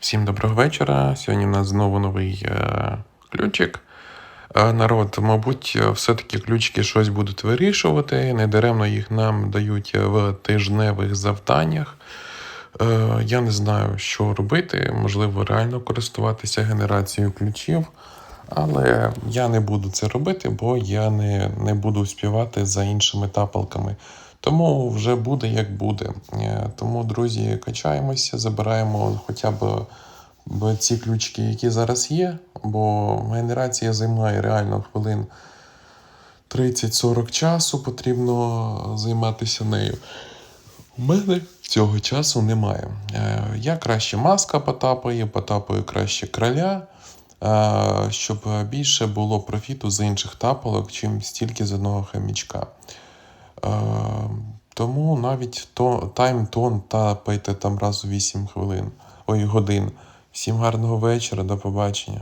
Всім доброго вечора. Сьогодні у нас знову новий е, ключик. Е, народ, мабуть, все-таки ключики щось будуть вирішувати. Недаремно їх нам дають в тижневих завданнях. Е, я не знаю, що робити. Можливо, реально користуватися генерацією ключів. Але я не буду це робити, бо я не, не буду співати за іншими тапалками. Тому вже буде як буде. Е, Тому, друзі, качаємося, забираємо хоча б ці ключики, які зараз є, бо генерація займає реально хвилин 30-40 часу, потрібно займатися нею. У мене цього часу немає. Е, Я краще маска потапаю, потапаю краще краля, щоб більше було профіту з інших тапалок, чим стільки з одного хомячка. Е, Тому навіть то, тайм-тон тапайте там раз у 8 хвилин, ой, годин. Всім гарного вечора, до побачення.